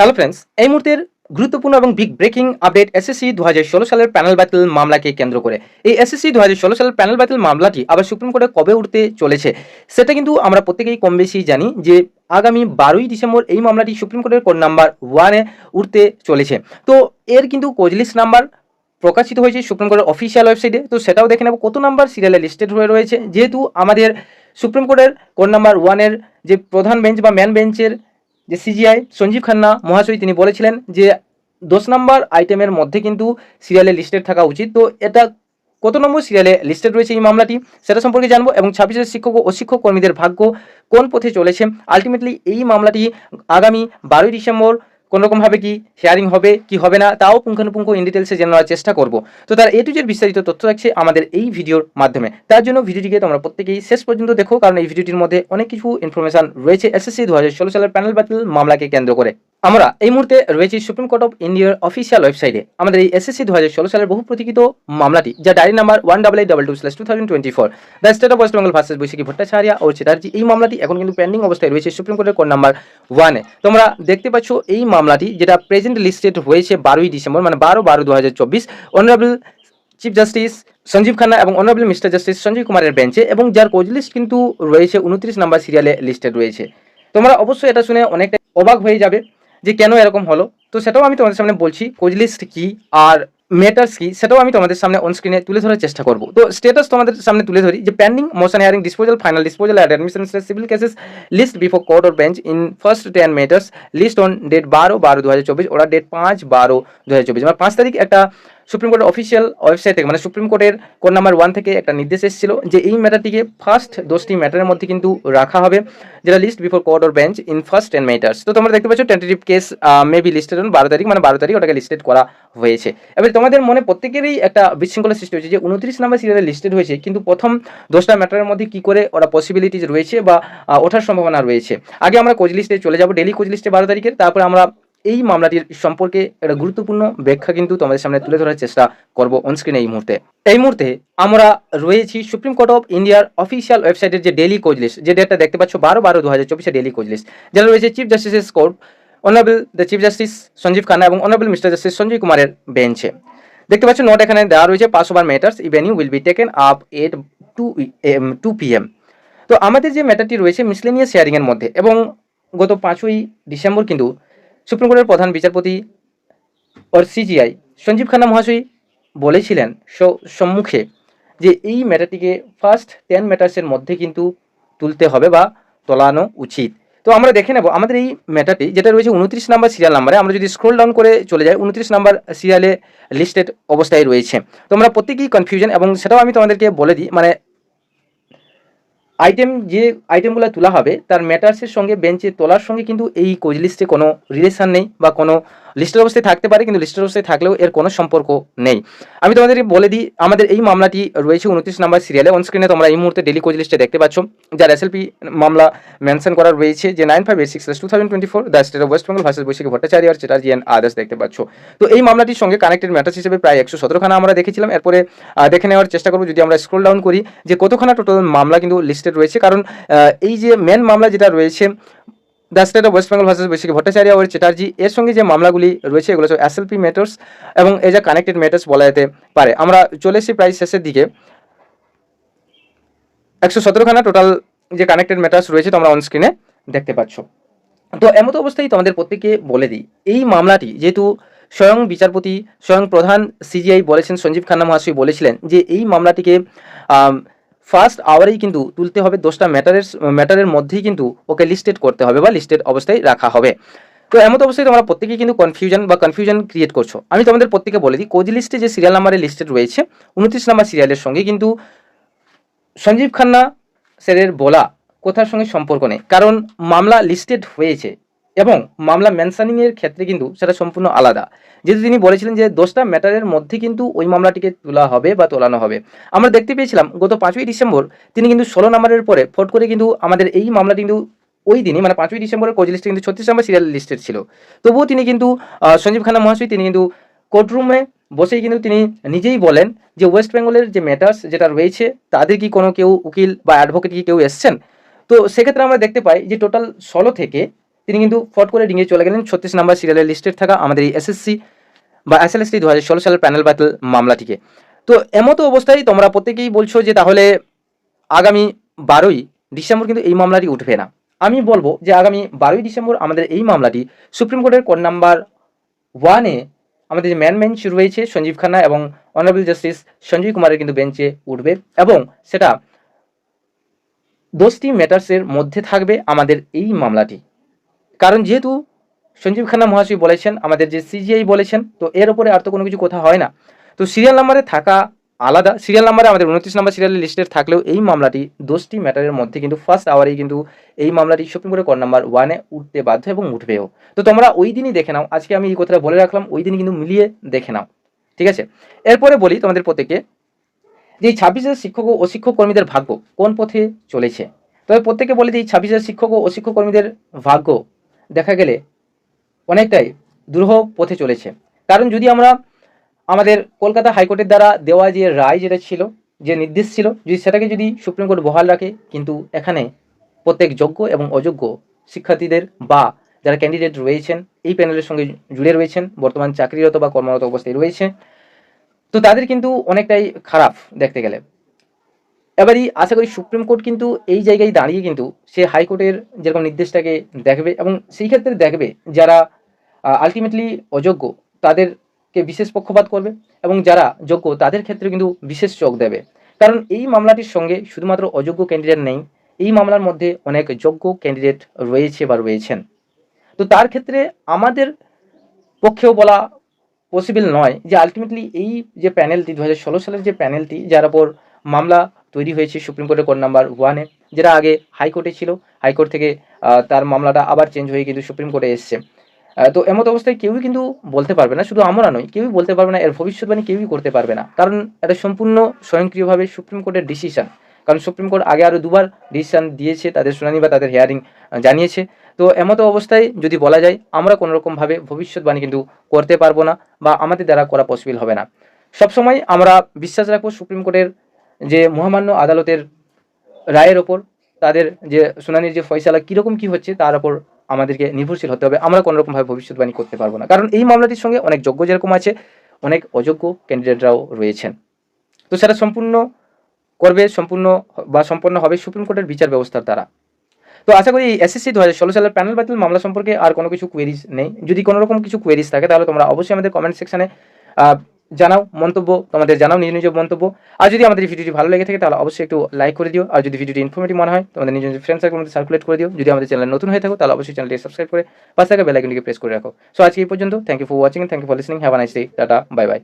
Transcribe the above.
Hello friends এই মুহূর্তের গুরুত্বপূর্ণ এবং বিগ ব্রেকিং আপডেট এসএসসি দু হাজার ষোলো সালের প্যানেল বাতিল মামলাকে কেন্দ্র করে। এই এসএসসি দু হাজার ষোলো সালের প্যানেল বাতিল মামলাটি আবার সুপ্রিম কোর্টে কবে উঠতে চলেছে, সেটা কিন্তু আমরা প্রত্যেকেই কম বেশি জানি যে আগামী বারোই ডিসেম্বর এই মামলাটি সুপ্রিম কোর্টের কোর্ট নাম্বার ওয়ানে উঠতে চলেছে। তো এর কিন্তু কোজলিস্ট নাম্বার প্রকাশিত হয়েছে সুপ্রিম কোর্টের অফিসিয়াল ওয়েবসাইটে তো সেটাও দেখে নেব কত নাম্বার সিরিয়ালে লিস্টেড হয়ে রয়েছে। যেহেতু আমাদের সুপ্রিম কোর্টের কোর্ট নাম্বার ওয়ানের যে প্রধান বেঞ্চ বা ম্যান বেঞ্চের যে সিজিআই সঞ্জীব খান্না মহাশয় তিনি বলেছিলেন যে দশ নম্বর আইটেমের মধ্যে কিন্তু সিরিয়ালে লিস্টেড থাকা উচিত। তো এটা কত নম্বর সিরিয়ালে লিস্টেড রয়েছে এই মামলাটি? সেটা সম্পর্কে জানব এবং ছাব্বিশের শিক্ষক ও শিক্ষক কর্মীদের ভাগ্য কোন পথে চলেছে? আলটিমেটলি এই মামলাটি আগামী বারোই ডিসেম্বর কোনোরকমভাবে কি শেয়ারিং হবে, কি হবে না, তাও পুঙ্খানুপুঙ্খ ইন ডিটেলসে জেনে নেওয়ার চেষ্টা করব। তো তার এ টু জেড বিস্তারিত তথ্য থাকছে আমাদের এই ভিডিওর মাধ্যমে। তার জন্য ভিডিওটিকে তোমরা প্রত্যেকেই শেষ পর্যন্ত দেখো, কারণ এই ভিডিওটির মধ্যে অনেক কিছু ইনফরমেশন রয়েছে। এসএসসি দু হাজার ষোলো সালের প্যানেল বাতিল মামলাকে কেন্দ্র করে। আমরা এই মুহূর্তে রয়েছি সুপ্রিম কোর্ট অফ ইন্ডিয়ার অফিসিয়াল ওয়েবসাইটে আমাদের এই এসএসসি দু হাজার ষোলো সালের বহু প্রতীক্ষিত মামলাটি যা diary number one double eight double two slash two thousand twenty four the state of West Bengal versus Baishakhi Bhattacharya ও চ্যাটার্জি এই মামলাটি এখন কিন্তু পেন্ডিং অবস্থায় রয়েছে সুপ্রিম কোর্টের কোর্ট নাম্বার ওয়ানে তোমরা দেখতে পাচ্ছ এই মামলাটি, যেটা প্রেজেন্ট লিস্টেড হয়েছে বারোই ডিসেম্বর মানে বারো বারো দু হাজার চব্বিশ honourable chief justice Sanjiv Khanna এবং অনারেবল মিস্টার জাস্টিস সঞ্জীব কুমারের বেঞ্চে এবং যার কোজ লিস্ট কিন্তু রয়েছে উনত্রিশ নাম্বার সিরিয়ালে লিস্টেড রয়েছে। তোমরা অবশ্যই এটা শুনে অনেকটা অবাক হয়ে যাবে। যে কেন এরকম হলো? তো সেটাও আমি তোমাদের সামনে বলছি কোজলিস্ট কি আর মেটার্স কি, সেটাও আমি তোমাদের সামনে অনস্ক্রিনে তুলে ধরার চেষ্টা করব। তো স্টেটাস তোমাদের সামনে তুলে ধরি যে pending motion hearing disposal final disposal ad admission civil cases list before court or bench in first ten matters list on date বারো বারো দু হাজার চব্বিশ ওরা ডেট পাঁচ বারো দু হাজার চব্বিশ। মানে পাঁচ তারিখ একটা সুপ্রিম কোর্টের অফিসিয়াল ওয়েবসাইট থেকে মানে সুপ্রিম কোর্টের কোড নাম্বার ওয়ান থেকে একটা নির্দেশ এসেছিল যে এই ম্যাটারটিকে ফার্স্ট দশটি ম্যাটারের মধ্যে কিন্তু রাখা হবে, যেটা list before court or bench in first ten matters তো তোমরা দেখতে পাচ্ছ tentative case may be listed on বারো তারিখ মানে বারো তারিখ ওটাকে লিস্টেড করা হয়েছে। এবার তোমাদের মনে প্রত্যেকেরই একটা বিশৃঙ্খলা সৃষ্টি হয়েছে যে উনত্রিশ নাম্বার সিরিয়ালে লিস্টেড হয়েছে, কিন্তু প্রথম দশটা ম্যাটারের মধ্যে কি করে ওরা পসিবিলিটিজ রয়েছে বা ওঠার সম্ভাবনা রয়েছে। আগে আমরা কোচ লিস্টে চলে যাব ডেলি কোচ লিস্টে বারো তারিখের, তারপরে আমরা এই মামলাটির সম্পর্কে একটা গুরুত্বপূর্ণ ব্যাখ্যা কিন্তু তোমাদের সামনে তুলে ধরার চেষ্টা করব অনস্ক্রিনে এই মুহূর্তে। এই মুহূর্তে আমরা রয়েছি সুপ্রিম কোর্ট অফ ইন্ডিয়ার অফিসিয়াল ওয়েবসাইটের যে ডেলি কোচ লিস্ট যে ডেটটা দেখতে পাচ্ছ বারো বারো দু হাজার চব্বিশে ডেলি কোচ লিস্ট যেটা রয়েছে chief justice's court honourable the chief justice Sanjiv Khanna এবং অনারেবল মিস্টার জাস্টিস সঞ্জয় কুমারের বেঞ্চে দেখতে পাচ্ছ নোট এখানে দেওয়া রয়েছে pass over matters if any will be taken up at two M two P M তো আমাদের যে ম্যাটারটি রয়েছে মিসলেনিয়াস শেয়ারিংয়ের মধ্যে এবং গত পাঁচই ডিসেম্বর কিন্তু সুপ্রিম কোর্টের প্রধান বিচারপতি ওর সিজিআই সঞ্জীব খান্না মহাশয় বলেছিলেন সম্মুখে যে এই ম্যাটারটিকে ফার্স্ট টেন ম্যাটার্সের মধ্যে কিন্তু তুলতে হবে বা তোলানো উচিত। তো আমরা দেখে নেব, আমাদের এই ম্যাটারটি যেটা রয়েছে উনত্রিশ নাম্বার সিরিয়াল নাম্বারে আমরা যদি স্ক্রোল ডাউন করে চলে যাই, উনত্রিশ নাম্বার সিরিয়ালে লিস্টেড অবস্থায় রয়েছে। তোমরা প্রত্যেকেই কনফিউশন এবং সেটাও আমি তোমাদেরকে বলে দিই মানে আইটেম যে আইটেমগুলো তোলা হবে, তার ম্যাটার্সের সঙ্গে বেঞ্চে তোলার সঙ্গে কিন্তু এই কোজ লিস্টে কোনো রিলেশান নেই বা কোনো লিস্টের অবস্থায় থাকতে পারে, কিন্তু লিস্টের অবস্থায় থাকলেও এর কোনো সম্পর্ক নেই। আমি তোমাদেরকে বলে দিই, আমাদের এই মামলাটি রয়েছে উনত্রিশ নাম্বার সিরিয়ালে অন স্ক্রিনে তোমরা এই মুহূর্তে ডেলি কোজ লিস্টে দেখতে পাচ্ছ, যার এসএলপি মামলা মেনশন করা রয়েছে যে nine five eight six two thousand twenty four the state of West Bengal versus Baishakhi Bhattacharya R Chatterjee others দেখতে পাচ্ছ। তো এই মামলাটির সঙ্গে কানেক্টেড ম্যাটার্স হিসেবে প্রায় একশো সতেরোখানা আমরা দেখেছিলাম। এরপরে দেখে নেওয়ার চেষ্টা করব যদি আমরা স্ক্রোল ডাউন করি যে কতখানা টোটাল মামলা কিন্তু লিস্টেড রয়েছে। কারণ এই যে মেন মামলা যেটা রয়েছে the state of West Bengal versus Baishakhi Bhattacharya ও চ্যাটার্জি এর সঙ্গে যে মামলাগুলি রয়েছে, এগুলো সব এসএলপি ম্যাটার্স এবং এই যে কানেক্টেড ম্যাটার্স বলা যেতে পারে। আমরা চলে এসেছি প্রায় শেষের দিকে। একশো সতেরোখানা টোটাল যে কানেক্টেড ম্যাটার্স রয়েছে তোমরা অন স্ক্রিনে দেখতে পাচ্ছ। তো এমত অবস্থায় তোমাদের প্রত্যেককে বলে দিই, এই মামলাটি যেহেতু স্বয়ং বিচারপতি, স্বয়ং প্রধান সিজিআই বলেছেন, সঞ্জীব খান্না মহাশয় বলেছিলেন যে এই মামলাটিকে ফার্স্ট আওয়ারেই কিন্তু তুলতে হবে দশটা ম্যাটারের ম্যাটারের মধ্যেই কিন্তু ওকে লিস্টেড করতে হবে বা লিস্টেড অবস্থায় রাখা হবে। তো এমত অবস্থায় তোমরা প্রত্যেকেই কিন্তু কনফিউশন বা কনফিউশন ক্রিয়েট করছ। আমি তোমাদের প্রত্যেকে বলে দিই কোজ লিস্টে যে সিরিয়াল নাম্বারে লিস্টেড রয়েছে, উনত্রিশ নাম্বার সিরিয়ালের সঙ্গে কিন্তু সঞ্জীব খান্না স্যারের বলা কোথার সঙ্গে সম্পর্ক নেই। কারণ মামলা লিস্টেড হয়েছে এবং মামলা মেনশনিং এর ক্ষেত্রে কিন্তু সেটা সম্পূর্ণ আলাদা। যেহেতু তিনি বলেছিলেন যে দশটা ম্যাটারের মধ্যে কিন্তু ওই মামলাটিকে তোলা হবে বা তোলানো হবে। আমরা দেখতে পেয়েছিলাম, গত পাঁচই ডিসেম্বর তিনি কিন্তু ষোলো নম্বরের পরে ফট করে কিন্তু আমাদের এই মামলাটি কিন্তু ওই দিনই মানে পাঁচই ডিসেম্বরের কোচ লিস্টে কিন্তু ছত্রিশ নম্বর সিরিয়াল লিস্টেড ছিল। তবুও তিনি কিন্তু সঞ্জীব খান্না মহাশয় তিনি কিন্তু কোর্টরুমে বসেই কিন্তু তিনি নিজেই বলেন যে ওয়েস্ট বেঙ্গলের যে ম্যাটার্স যেটা রয়েছে, তাদের কি কোনো কেউ উকিল বা অ্যাডভোকেট কি কেউ এসছেন? তো সেক্ষেত্রে আমরা দেখতে পাই যে টোটাল ষোলো থেকে তিনি কিন্তু ফট করে ডিঙিয়ে চলে গেলেন। ছত্রিশ নাম্বার সিরিয়ালের লিস্টেড থাকা আমাদের এই এসএসসি বা এসএলএসটি দু হাজার ষোলো সালের প্যানেল বাতিল মামলাটিকে। তো এমতো অবস্থায় তোমরা প্রত্যেকেই বলছো যে তাহলে আগামী বারোই ডিসেম্বর কিন্তু এই মামলাটি উঠবে না। আমি বলব যে আগামী বারোই ডিসেম্বর আমাদের এই মামলাটি সুপ্রিম কোর্টের কোর্ট নাম্বার ওয়ানে আমাদের যে ম্যান বেঞ্চ রয়েছে সঞ্জীব খান্না এবং অনারেবল জাস্টিস সঞ্জয় কুমারের কিন্তু বেঞ্চে উঠবে এবং সেটা দোষটি ম্যাটার্সের মধ্যে থাকবে আমাদের এই মামলাটি। কারণ যেহেতু সঞ্জীব খান্না মহাশয় বলেছেন, আমাদের যে সিজিআই বলেছেন, তো এর উপরে আর তো কোনো কিছু কথা হয় না। তো সিরিয়াল নাম্বারে থাকা আলাদা সিরিয়াল নাম্বারে আমাদের উনত্রিশ নাম্বার সিরিয়ালের লিস্টের থাকলেও এই মামলাটি দোষটি ম্যাটারের মধ্যে কিন্তু ফার্স্ট আওয়ারেই কিন্তু এই মামলাটি সুপ্রিম কোর্টের কোর্ট নাম্বার ওয়ানে উঠতে বাধ্য এবং উঠবেও। তো তোমরা ওই দিনই দেখে নাও, আজকে আমি এই কথাটা বলে রাখলাম, ওই দিনই কিন্তু মিলিয়ে দেখে নাও, ঠিক আছে? এরপরে বলি তোমাদের প্রত্যেকে যে এই ছাব্বিশের শিক্ষক ও অশিক্ষক কর্মীদের ভাগ্য কোন পথে চলেছে? তবে প্রত্যেকে বলে যে এই ছাব্বিশের শিক্ষক ও অশিক্ষক কর্মীদের ভাগ্য দেখা গেলে অনেকটাই দুরূহ পথে চলেছে। কারণ যদি আমরা আমাদের কলকাতা হাইকোর্টের দ্বারা দেওয়া যে রায় যেটা ছিল, যে নির্দেশ ছিল, যদি সেটাকে যদি সুপ্রিম কোর্ট বহাল রাখে, কিন্তু এখানে প্রত্যেক যোগ্য এবং অযোগ্য শিক্ষার্থীদের বা যারা ক্যান্ডিডেট রয়েছেন, এই প্যানেলের সঙ্গে জুড়ে রয়েছেন, বর্তমান চাকরিরত বা কর্মরত অবস্থায় রয়েছে, তো তাদের কিন্তু অনেকটাই খারাপ দেখতে গেলে। এবারই আশা করি সুপ্রিম কোর্ট কিন্তু এই জায়গায় দাঁড়িয়ে কিন্তু সে হাইকোর্টের যেরকম নির্দেশটাকে দেখবে এবং সেই ক্ষেত্রে দেখবে যারা আলটিমেটলি অযোগ্য তাদেরকে বিশেষ পক্ষপাত করবে এবং যারা যোগ্য তাদের ক্ষেত্রে কিন্তু বিশেষ চোখ দেবে। কারণ এই মামলাটির সঙ্গে শুধুমাত্র অযোগ্য ক্যান্ডিডেট নেই, এই মামলার মধ্যে অনেক যোগ্য ক্যান্ডিডেট রয়েছে বা রয়েছেন। তো তার ক্ষেত্রে আমাদের পক্ষেও বলা পসিবল নয় যে আলটিমেটলি এই যে প্যানেলটি দু হাজার ষোলো সালের যে প্যানেলটি যার ওপর মামলা তৈরি হয়েছে সুপ্রিম কোর্টের কোর্ট নাম্বার ওয়ানে যেটা আগে হাইকোর্টে ছিল। হাইকোর্ট থেকে তার মামলাটা আবার চেঞ্জ হয়ে কিন্তু সুপ্রিম কোর্টে এসছে। তো এমত অবস্থায় কেউই কিন্তু বলতে পারবে না, শুধু আমরা নয় কেউই বলতে পারবে না, এর ভবিষ্যৎবাণী কেউই করতে পারবে না। কারণ এটা সম্পূর্ণ স্বয়ংক্রিয়ভাবে সুপ্রিম কোর্টের ডিসিশন কারণ সুপ্রিম কোর্ট আগে আরও দুবার ডিসিশন দিয়েছে, তাদের শুনানি বা তাদের হিয়ারিং জানিয়েছে। তো এমতো অবস্থায় যদি বলা যায়, আমরা কোনোরকমভাবে ভবিষ্যৎবাণী কিন্তু করতে পারব না বা আমাদের দ্বারা করা পসিবল হবে না। সবসময় আমরা বিশ্বাস রাখব সুপ্রিম কোর্টের যে মহামান্য আদালতের রায়ের ওপর তাদের যে শুনানির যে ফয়সালা কীরকম কী হচ্ছে তার ওপর আমাদেরকে নির্ভরশীল হতে হবে। আমরা কোনোরকমভাবে ভবিষ্যৎবাণী করতে পারব না। কারণ এই মামলাটির সঙ্গে অনেক যোগ্য যেরকম আছে, অনেক অযোগ্য ক্যান্ডিডেটরাও রয়েছেন। তো সেটা সম্পূর্ণ করবে, সম্পূর্ণ বা সম্পন্ন হবে সুপ্রিম কোর্টের বিচার ব্যবস্থার দ্বারা। তো আশা করি এসএসসি দু হাজার ষোলো সালের প্যানেল বাতিল মামলা সম্পর্কে আর কোনো কিছু কোয়েরিজ নেই। যদি কোনো রকম কিছু কোয়েরিজ থাকে, তাহলে তোমরা অবশ্যই আমাদের কমেন্ট সেকশনে জানাও মন্তব্য, তোমাদের জানাও নিজ নিজ মন্তব্য। আর যদি আমাদের ভিডিওটি ভালো লেগে থাকে, তাহলে অবশ্যই একটু লাইক করে দিও। আর যদি ভিডিওটি ইনফরমেটিভ মনে হয়, তোমাদের নিজ নিজ ফ্রেন্ড মধ্যে সার্কুলেট করে দিও। যদি আমাদের চ্যানেল নতুন হয়ে থাকো, তাহলে অবশ্যই চ্যানেলটি সাবস্ক্রাইব করে পাশে থাকা বেলাইকনটিকে প্রেস করে রাখো। সো আজকে এই পর্যন্ত thank you for watching thank you for listening have a nice day tata bye bye